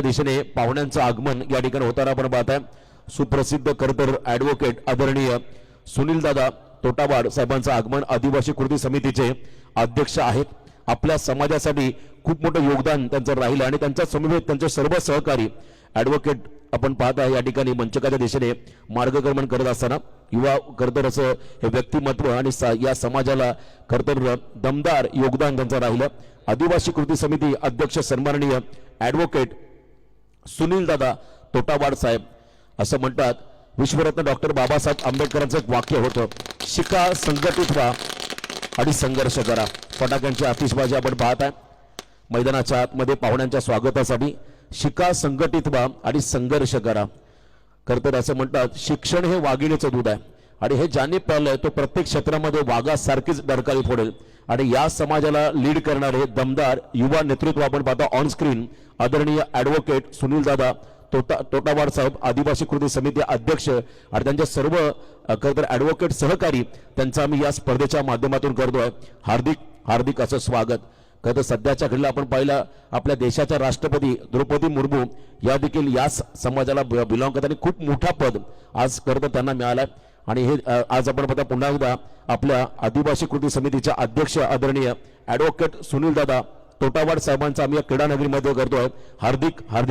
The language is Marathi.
मंचाच्या दिशेने पाहुण्यांचं आगमन या ठिकाणी होताना आपण पाहत आहे सुप्रसिद्ध खरतर ॲडव्होकेट आदरणीय सुनील दादा तोटावाड साहेबांचं आगमन आदिवासी कृती समितीचे अध्यक्ष आहेत. आपल्या समाजासाठी खूप मोठं योगदान त्यांचं राहिलं आणि त्यांच्या समवेत त्यांचे सर्व सहकारी ऍडव्होकेट आपण पाहत आहे या ठिकाणी मंचकाच्या दिशेने मार्गक्रमण करत असताना. युवा खरतर असं हे व्यक्तिमत्व आणि सा- या समाजाला खरतर दमदार योगदान त्यांचं राहिलं. आदिवासी कृती समिती अध्यक्ष सन्माननीय ॲडव्होकेट सुनील दादा तोटावाड साहेब असं म्हणतात. विश्वरत्न डॉक्टर बाबासाहेब आंबेडकरांचं एक वाक्य होतं. शिका संघटित व्हा आणि संघर्ष करा. फटाक्यांची आतिषबाजी आपण पाहत आहे. मैदानाच्या आतमध्ये पाहुण्यांच्या स्वागतासाठी शिका संघटित व्हा आणि संघर्ष करा. खरं तर असं म्हणतात. शिक्षण हे वाघिणीचं दूध आहे. आणि हे ज्यांनी पाळलंय तो प्रत्येक क्षेत्रामध्ये वाघासारखीच डरकाळी फोडेल. आणि या समाजाला लीड करणारे दमदार युवा नेतृत्व आपण पाहतो ऑन स्क्रीन आदरणीय ऍडव्होकेट सुनील दादा तोटा तोटावाड साहेब आदिवासी कृती समिती अध्यक्ष आणि त्यांचे सर्व अ, खरं तर ऍडव्होकेट सहकारी त्यांचा आम्ही या स्पर्धेच्या माध्यमातून करतोय. हार्दिक हार्दिक असं स्वागत. खरं तर सध्याच्या घडीला आपण पाहिलं आपल्या देशाच्या राष्ट्रपती द्रौपदी मुर्मू या देखील याच समाजाला बिलॉंग करतात आणि खूप मोठा पद आज खरं तर त्यांना आहे आणि हे आज आपण बघा पुन्हा एकदा आपल्या आदिवासी कृती समितीच्या अध्यक्ष आदरणीय ऍडव्होकेट सुनील दादा तोटावाड साहेबांचा आम्ही या क्रीडा नगरीमध्ये करतोय हार्दिक हार्दिक